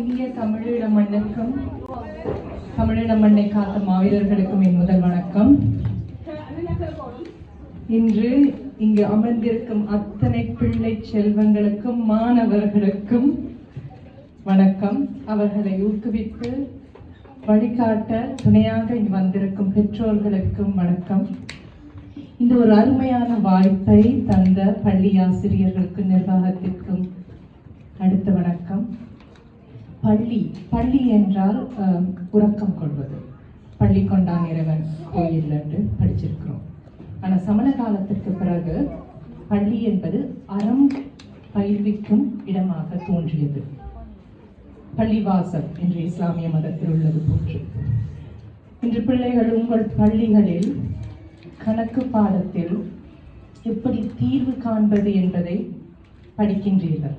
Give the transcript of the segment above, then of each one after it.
இந்திய தமிழீழ மண்ணுக்கும் தமிழீழ மண்ணை காத்த மாவீரர்களுக்கும் என் முதல் வணக்கம். இன்று இங்கு அமர்ந்திருக்கும் அத்தனை பிள்ளை செல்வங்களுக்கும் மாணவர்களுக்கும் வணக்கம். அவர்களை ஊக்குவித்து வழிகாட்ட துணையாக இங்கு வந்திருக்கும் பெற்றோர்களுக்கும் வணக்கம். இந்த ஒரு அருமையான வாய்ப்பை தந்த பள்ளி ஆசிரியர்களுக்கும் நிர்வாகத்திற்கும் அடுத்த வணக்கம். பள்ளி பள்ளி என்றால் உறக்கம் கொள்வது. பள்ளி கொண்டான் இறைவன் கோயில் என்று படிச்சிருக்கிறோம். ஆனால் சமண காலத்திற்கு பிறகு பள்ளி என்பது அறம் பயிர்விக்கும் இடமாக தோன்றியது. பள்ளிவாசல் என்று இஸ்லாமிய மதத்தில் உள்ளது போன்று. இன்று பிள்ளைகள் உங்கள் பள்ளிகளில் கணக்கு பாடத்தில் எப்படி தீர்வு காண்பது என்பதை படிக்கின்றீர்கள்.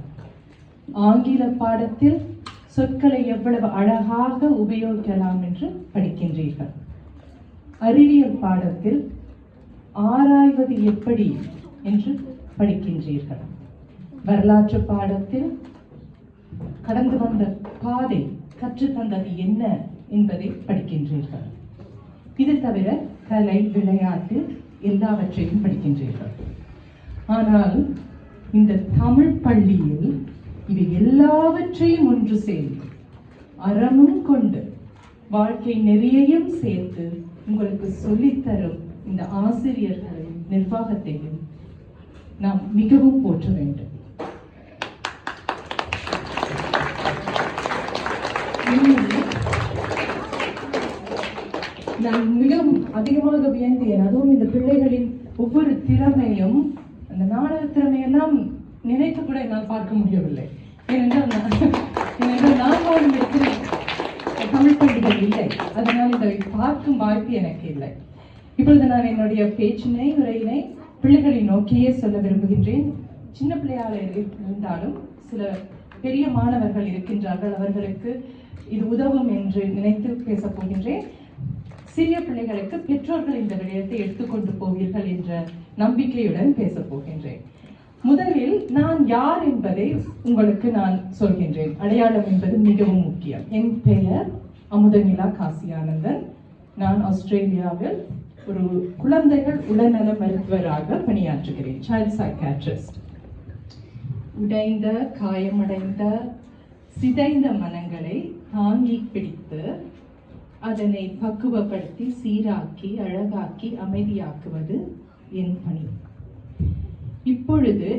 ஆங்கில பாடத்தில் சொற்களை எவ்வளவு அழகாக உபயோகிக்கலாம் என்று படிக்கின்றீர்கள். அறிவியல் பாடத்தில் ஆராய்வது எப்படி என்று படிக்கின்றீர்கள். வரலாற்று பாடத்தில் கடந்து வந்த பாதை கற்றுத்தந்தது என்ன என்பதை படிக்கின்றீர்கள். இது தவிர கலை விளையாட்டு எல்லாவற்றையும் படிக்கின்றீர்கள். ஆனால் இந்த தமிழ் பள்ளியில் இவை எல்லாவற்றையும் ஒன்று சேர்ந்து அறமும் கொண்டு வாழ்க்கை நெறியையும் சேர்த்து உங்களுக்கு சொல்லித்தரும் இந்த ஆசிரியர்களையும் நிர்வாகத்தையும் நாம் மிகவும் போற்ற வேண்டும். நான் மிகவும் அதிகமாக வியந்தேன். அதுவும் இந்த பிள்ளைகளின் ஒவ்வொரு திறமையும் அந்த நாடக திறமையெல்லாம் நினைத்து கூட என்னால் பார்க்க முடியவில்லை. ஏனென்றால் நான் ஏனென்றால் நான் வாழும் தமிழ் பண்டிகை இல்லை. அதனால் இதை பார்க்கும் வாய்ப்பு எனக்கு இல்லை. இப்பொழுது நான் என்னுடைய பேச்சினை உரையினை பிள்ளைகளை நோக்கியே சொல்ல விரும்புகின்றேன். சின்ன பிள்ளையாக இருந்தாலும் சில பெரிய மாணவர்கள் இருக்கின்றார்கள். அவர்களுக்கு இது உதவும் என்று நினைத்து பேசப் போகின்றேன். சிறிய பிள்ளைகளுக்கு பெற்றோர்கள் இந்த விடயத்தை எடுத்துக்கொண்டு போவீர்கள் என்ற நம்பிக்கையுடன் பேசப் போகின்றேன். முதலில் நான் யார் என்பதை உங்களுக்கு நான் சொல்கின்றேன். அடையாளம் என்பது மிகவும் முக்கியம். என் பெயர் அமுதநிலா காசியானந்தன். நான் ஆஸ்திரேலியாவில் ஒரு குழந்தைகள் உடல்நல மருத்துவராக பணியாற்றுகிறேன். சைல்ட் சைக்காட்ரிஸ்ட் உடைந்த காயமடைந்த சிதைந்த மனங்களை தாங்கி பிடித்து அதனை பக்குவப்படுத்தி சீராக்கி அழகாக்கி அமைதியாக்குவது என் பணி. இப்பொழுது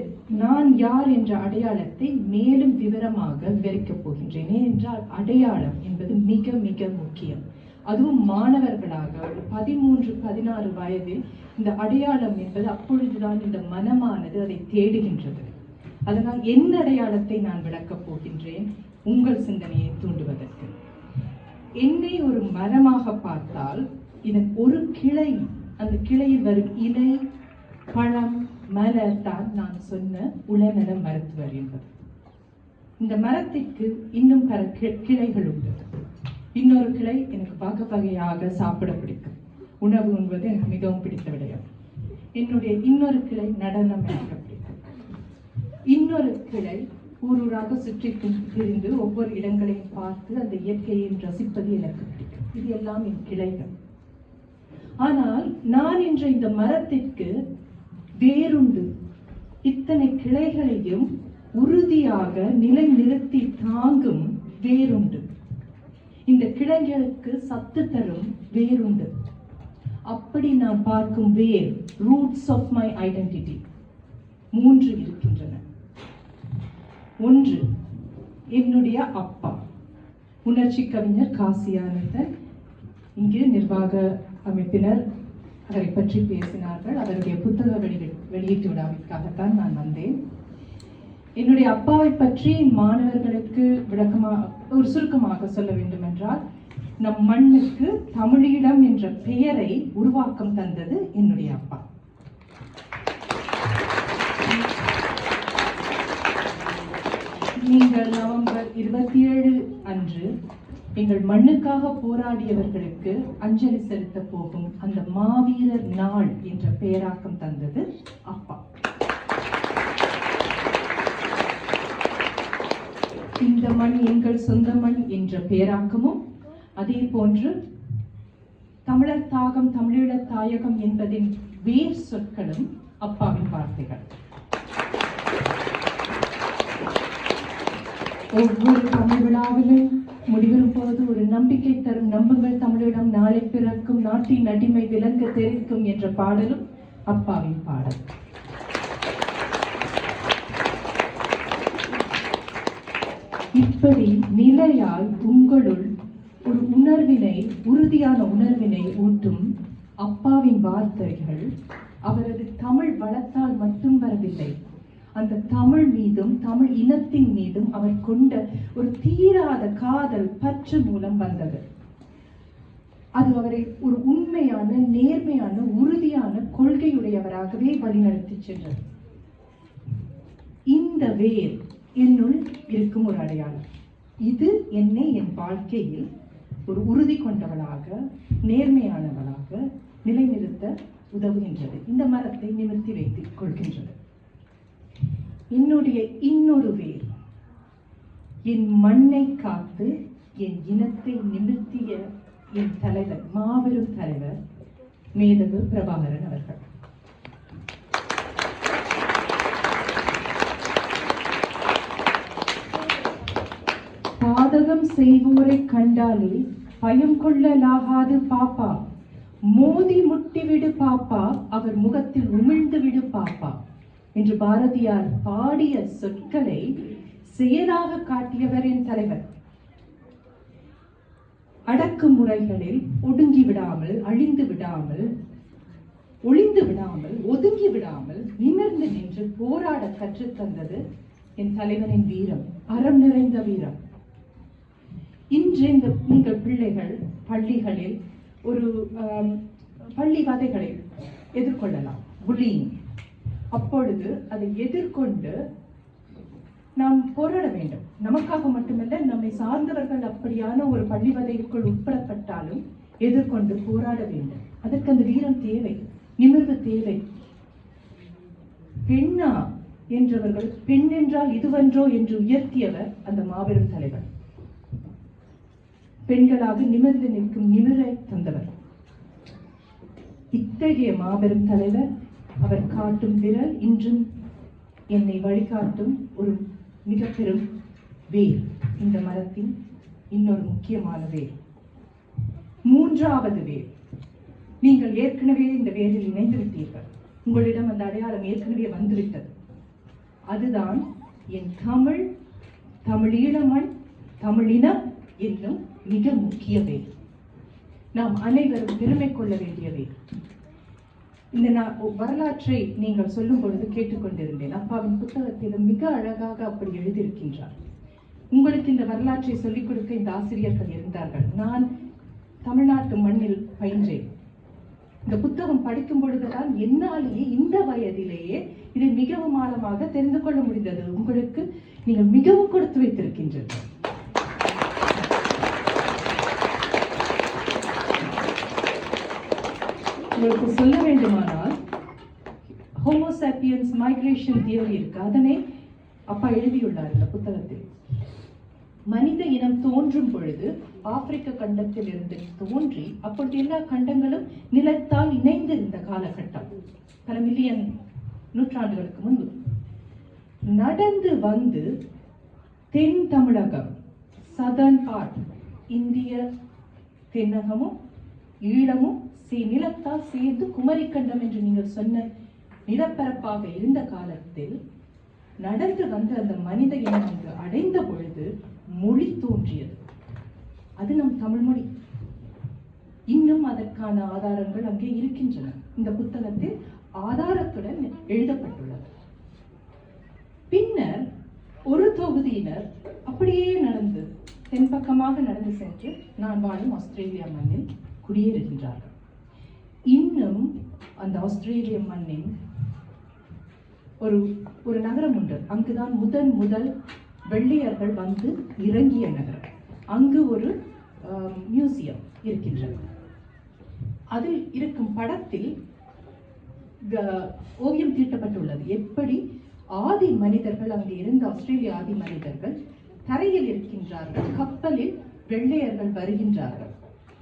நான் யார் என்ற அடையாளத்தை மேலும் விவரமாக விவரிக்கப் போகின்றேன் ஏனென்றால் அடையாளம் என்பது மிக மிக முக்கியம். அதுவும் மாணவர்களாக ஒரு பதிமூன்று பதினாறு வயதில் இந்த அடையாளம் என்பது அப்பொழுதுதான் இந்த மனமானது அதை தேடுகின்றது. அதனால் என் அடையாளத்தை நான் விளக்கப் போகின்றேன் உங்கள் சிந்தனையை தூண்டுவதற்கு. என்னை ஒரு மரமாக பார்த்தால் இதன் ஒரு கிளை அந்த கிளையில் வரும் இலை பழம் மலர் தான் நான் சொன்ன உளநல மருத்துவர் என்பது இந்த மரத்திற்கு இன்னும் பல கி- கிளைகள் உண்டு இன்னொரு கிளை எனக்கு பார்க்க வகையாக சாப்பிட பிடிக்கும். உணவு உண்பது எனக்கு மிகவும் பிடித்த விடயம். என்னுடைய இன்னொரு கிளை நடனம் எனக்கு பிடிக்கும். இன்னொரு கிளை ஊரூராக சுற்றி திரி- திரிந்து ஒவ்வொரு இடங்களையும் பார்த்து அந்த இயற்கையை ரசிப்பது எனக்கு பிடிக்கும். இது எல்லாம் என் கிளைகள். ஆனால் நான் என்ற இந்த மரத்திற்கு வேறுண்டு. இத்தனை கிளைகளையும் உறுதியாக நிலை நிறுத்தி தாங்கும் வேருண்டு இந்த கிளைகளுக்கு சத்து தரும் வேறுண்டு. அப்படி நான் பார்க்கும் where roots of my identity மூன்று இருக்கின்றன. ஒன்று என்னுடைய அப்பா. உணர்ச்சி கவிஞர் காசியானந்தன் இங்கு நிர்வாக அமைப்பினர் அவரை பற்றி பேசினார்கள். அவருடைய புத்தக வெளியீடு வெளியீட்டு விழாவிற்காகத்தான் நான் வந்தேன். என்னுடைய அப்பாவை பற்றி மாணவர்களுக்கு விளக்கமாக ஒரு சுருக்கமாக சொல்ல வேண்டும் என்றால் நம் மண்ணுக்கு தமிழீழம் என்ற பெயரை உருவாக்கம் தந்தது என்னுடைய அப்பா. நீங்கள் நவம்பர் இருபத்தி ஏழு அன்று எங்கள் மண்ணுக்காக போராடியவர்களுக்கு அஞ்சலி செலுத்த போகும் அந்த மாவீரர் நாள் என்ற பெயராக்கம் தந்தது அப்பா. இந்த மண் எங்கள் சொந்த மண் என்ற பேராக்கமும் அதே போன்று தமிழர் தாகம் தமிழீழத் தாயகம் என்பதின் வேர் சொற்களும் அப்பாவின் வார்த்தைகள். ஒவ்வொரு தமிழ் விழாவிலும் முடிவரும் போது ஒரு நம்பிக்கை தரும் நம்புங்கள். தமிழிடம் நாளை பிறக்கும் நாட்டின் அடிமை விலங்க தெரிவிக்கும் என்ற பாடலும் அப்பாவின் பாடல். இப்படி நிலையால் உங்களுள் ஒரு உணர்வினை உறுதியான உணர்வினை ஊட்டும் அப்பாவின் வார்த்தைகள் அவரது தமிழ் வளத்தால் மட்டும் வரவில்லை. அந்த தமிழ் மீதும் தமிழ் இனத்தின் மீதும் அவர் கொண்ட ஒரு தீராத காதல் பற்று மூலம் வந்தது. அது அவரை ஒரு உண்மையான நேர்மையான உறுதியான கொள்கையுடையவராகவே வழிநடத்தி சென்றது. இந்த வேர் என்னுள் இருக்கும் ஒரு அடையாளம். இது என்னை என் வாழ்க்கையில் ஒரு உறுதி கொண்டவளாக நேர்மையானவளாக நிலைநிறுத்த உதவுகின்றது. இந்த மரத்தை நிமிர்த்தி வைத்துக் கொள்கின்றது. என்னுடைய இன்னொரு வேர். என் மண்ணை காத்து என் இனத்தை நிமித்திய என் தலைவர் மாபெரும் தலைவர் மேதகு பிரபாகரன் அவர்கள். பாதகம் செய்வோரை கண்டாலே பயம் கொள்ளலாகாது பாப்பா. மோதி முட்டிவிடு பாப்பா அவர் முகத்தில் உமிழ்ந்து விடு பாப்பா. என்று பாரதியார் பாடிய சொற்களை செயலாக காட்டியவர் என் தலைவர். அடக்குமுறைகளில் ஒடுங்கி விடாமல் அழிந்து விடாமல் ஒளிந்து விடாமல் ஒதுங்கி விடாமல் நிமிர்ந்து நின்று போராட கற்றுத்தந்தது என் தலைவனின் வீரம் அறம் நிறைந்த வீரம். இன்று இந்த நீங்கள் பிள்ளைகள் பள்ளிகளில் ஒரு பள்ளி வதைகளை எதிர்கொள்ளலாம். புலிங் அப்பொழுது அதை எதிர்கொண்டு நாம் போராட வேண்டும். நமக்காக மட்டுமல்ல நம்மை சார்ந்தவர்கள் அப்படியான ஒரு பள்ளி வதைக்குள் உட்படப்பட்டாலும் எதிர்கொண்டு போராட வேண்டும். அதற்கு அந்த வீரம் தேவை நிமிர்வு தேவை. பெண்ணா என்றவர்கள் பெண் என்றால் இதுவென்றோ என்று உயர்த்தியவர் அந்த மாபெரும் தலைவர். பெண்களாக நிமிர்ந்து நிற்கும் நிமிரை தந்தவர். இத்தகைய மாபெரும் தலைவர் அவர் காட்டும் விரல் இன்றும் என்னை வழிகாட்டும் ஒரு மிக பெரும் வேர். இந்த மரத்தின் இன்னொரு முக்கியமான வேர். மூன்றாவது வேர். நீங்கள் ஏற்கனவே இந்த வேரில் இணைந்து விட்டீர்கள். உங்களிடம் அந்த அடையாளம் ஏற்கனவே வந்துவிட்டது. அதுதான் என் தமிழ் தமிழீழமண் தமிழினம் என்னும் மிக முக்கிய வேர். நாம் அனைவரும் பெருமை கொள்ள வேண்டிய வேர். இந்த நான் வரலாற்றை நீங்கள் சொல்லும் பொழுது கேட்டுக்கொண்டிருந்தேன். அப்பாவின் புத்தகத்திலும் மிக அழகாக அப்படி எழுதியிருக்கின்றார். உங்களுக்கு இந்த வரலாற்றை சொல்லிக் கொடுக்க இந்த ஆசிரியர்கள் இருந்தார்கள். நான் தமிழ்நாட்டு மண்ணில் பயின்றேன். இந்த புத்தகம் படிக்கும் பொழுதுதான் என்னாலேயே இந்த வயதிலேயே இதை மிகவும் ஆழமாக தெரிந்து கொள்ள முடிந்தது. உங்களுக்கு நீங்கள் மிகவும் கொடுத்து வைத்திருக்கின்றீர்கள். உங்களுக்கு சொல்ல வேண்டுமானால் ஹோமோசாப்பியன்ஸ் மைக்ரேஷன் தியரி இருக்கு. அதனை அப்பா எழுதியுள்ளார் இந்த புத்தகத்தில். மனித இனம் தோன்றும் பொழுது ஆப்பிரிக்க கண்டத்தில் இருந்து தோன்றி அப்பொழுது எல்லா கண்டங்களும் நிலத்தால் இணைந்திருந்த காலகட்டம். பல மில்லியன் நூற்றாண்டுகளுக்கு முன்பு. நடந்து வந்து தென் தமிழகம் சதர்ன் பார்ட் இந்திய தென்னகமும் ஈழமும் சீ நிலத்தால் சேர்ந்து குமரிக்கண்டம் என்று நீங்கள் சொன்ன நிலப்பரப்பாக இருந்த காலத்தில் நடந்து வந்த அந்த மனித இனம் என்று அடைந்த பொழுது மொழி தோன்றியது. அது நம் தமிழ் மொழி. இன்னும் அதற்கான ஆதாரங்கள் அங்கே இருக்கின்றன. இந்த புத்தகத்தில் ஆதாரத்துடன் எழுதப்பட்டுள்ளது. பின்னர் ஒரு தொகுதியினர் அப்படியே நடந்து தென்பக்கமாக நடந்து சென்று நான் வாழும் ஆஸ்திரேலியா மண்ணில் குடியேறுகின்றார்கள். இன்னும் அந்த ஆஸ்திரேலிய மண்ணின் ஒரு ஒரு நகரம் உண்டு. அங்குதான் முதன் முதல் வெள்ளையர்கள் வந்து இறங்கிய நகரம். அங்கு ஒரு மியூசியம் இருக்கின்றது. அதில் இருக்கும் படத்தில் ஓவியம் தீட்டப்பட்டுள்ளது. எப்படி ஆதி மனிதர்கள் அங்கு இருந்த ஆஸ்திரேலிய ஆதி மனிதர்கள் தரையில் இருக்கின்றார்கள் கப்பலில் வெள்ளையர்கள் வருகின்றார்கள்.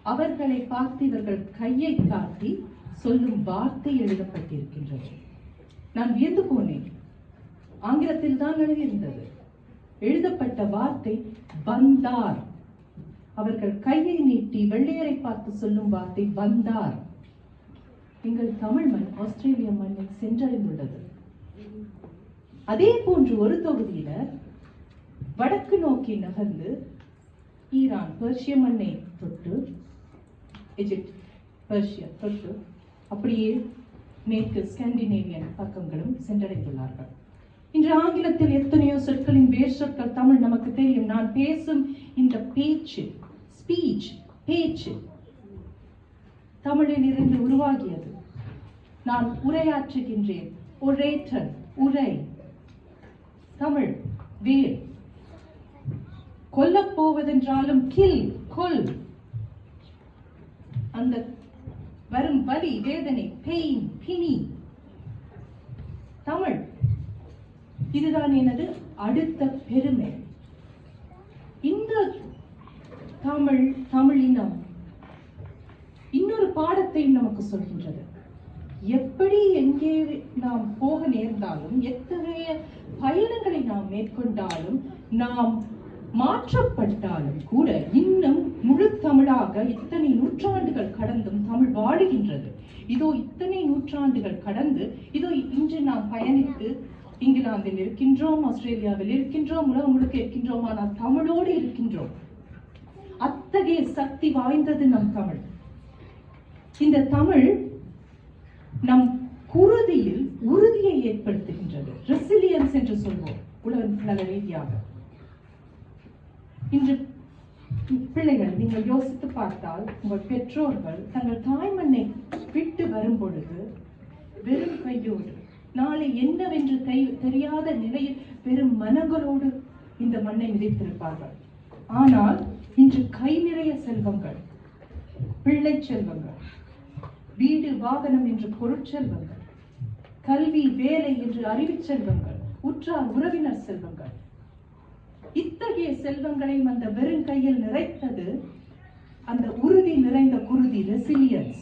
அவர்களை பார்த்து இவர்கள் கையை காட்டி சொல்லும் வார்த்தை எழுதப்பட்டிருக்கின்றது. நான் வியந்து போனேன். ஆங்கிலத்தில் தான் எழுதியிருந்தது. எழுதப்பட்ட வார்த்தை வந்தார். அவர்கள் கையை நீட்டி வெள்ளையரை பார்த்து சொல்லும் வார்த்தை வந்தார். எங்கள் தமிழ் மண் ஆஸ்திரேலிய மண்ணில் சென்றடைந்துள்ளது. அதே போன்று ஒரு தொகுதியினர் வடக்கு நோக்கி நகர்ந்து ஈரான் பெர்ஷிய மண்ணை தொட்டு எஜிப்ட் பர்ஷியா தொட்டு அப்படியே மேற்கு ஸ்காண்டினேவியன் பக்கங்களும் சென்றடைந்துள்ளார்கள். இன்று ஆங்கிலத்தில் எத்தனையோ சொற்களின் வேர் சொற்கள் தமிழ் நமக்கு தெரியும். நான் பேசும் இந்த பேச்சு ஸ்பீச் பேச்சு தமிழில் இருந்து உருவாகியது. நான் உரையாற்றுகின்றேன். ஒரேட்டர் உரை. தமிழ் வேர். கொல்லப் போவதென்றாலும் கில் கொல். அந்த வரும் வலி வேதனை பெயின் பிணி. தமிழ். இதுதான் எனது அடுத்த பெருமை. இந்த தமிழ் தமிழினம் இன்னொரு பாடத்தையும் நமக்கு சொல்கின்றது. எப்படி எங்கே நாம் போக நேர்ந்தாலும் எத்தகைய பயணங்களை நாம் மேற்கொண்டாலும் நாம் மாற்றப்பட்டாலும் கூட இன்னும் முழு தமிழாக இத்தனை நூற்றாண்டுகள் கடந்தும் தமிழ் வாழுகின்றது. இதோ இத்தனை நூற்றாண்டுகள் கடந்து இதோ இன்று நாம் பயணித்து இங்கிலாந்தில் இருக்கின்றோம் ஆஸ்திரேலியாவில் இருக்கின்றோம் உலகம் முழுக்க இருக்கின்றோம் ஆனால் தமிழோடு இருக்கின்றோம். அத்தகைய சக்தி வாய்ந்தது நம் தமிழ். இந்த தமிழ் நம் குருதியில் உறுதியை ஏற்படுத்துகின்றது. ரெசிலியன்ஸ் என்று சொல்வோம். உலக உலக ரீதியாக இன்று பிள்ளைகள் நீங்கள் யோசித்து பார்த்தால் உங்கள் பெற்றோர்கள் தங்கள் தாய்மண்ணை விட்டு வரும் பொழுது வெறும் கையோடு நாளை என்னவென்று தெரியாத நிலையில் வெறும் மனங்களோடு இந்த மண்ணை மிதித்திருப்பார்கள். ஆனால் இன்று கை நிறைய செல்வங்கள் பிள்ளை செல்வங்கள் வீடு வாகனம் என்று பொருட்செல்வங்கள் கல்வி வேலை என்று அறிவுச் செல்வங்கள் உற்றார் உறவினர் செல்வங்கள் இத்தகைய செல்வங்களையும் அந்த வெறும் கையில் நிறைத்தது அந்த உறுதி நிறைந்த குருதி ரெசிலியன்ஸ்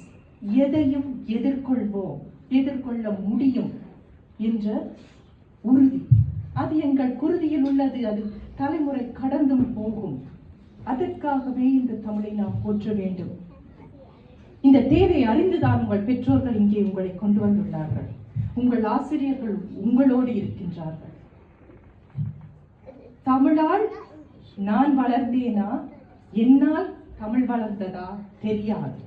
எதையும் எதிர்கொள்வோம் எதிர்கொள்ள முடியும் என்ற உறுதி. அது எங்கள் குருதியில் உள்ளது அது தலைமுறை கடந்தும் போகும். அதற்காகவே இந்த தமிழை நாம் போற்ற வேண்டும். இந்த தேவை அறிந்துதான் உங்கள் பெற்றோர்கள் இங்கே உங்களை கொண்டு வந்துள்ளார்கள். உங்கள் ஆசிரியர்கள் உங்களோடு இருக்கின்றார்கள். தமிழால் நான் வளர்ந்தேனா? என்னால் தமிழ் வளர்ந்ததா? தெரியாது.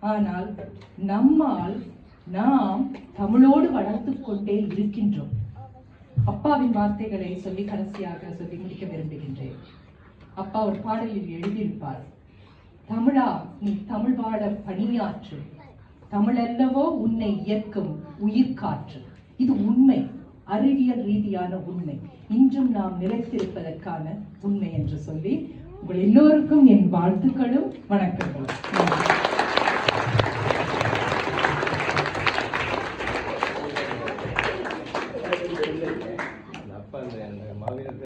ஆனால் நம்மால் நாம் தமிழோடு வளர்த்து கொண்டே இருக்கின்றோம். அப்பாவின் வார்த்தைகளை சொல்லி கடைசியாக சொல்லி முடிக்க விரும்புகின்றேன். அப்பா ஒரு பாடலில் எழுதியிருப்பார். தமிழா நீ தமிழ் வாழ பணியாற்று. தமிழல்லவோ உன்னை இயக்கும் உயிர்காற்று இது உண்மை. அறிவியல் ரீதியான உண்மை. இன்றும் நாம் நிலைத்திருப்பதற்கான உண்மை என்று சொல்லி உங்கள் எல்லோருக்கும் என் வாழ்த்துக்களும் வணக்கங்களும்.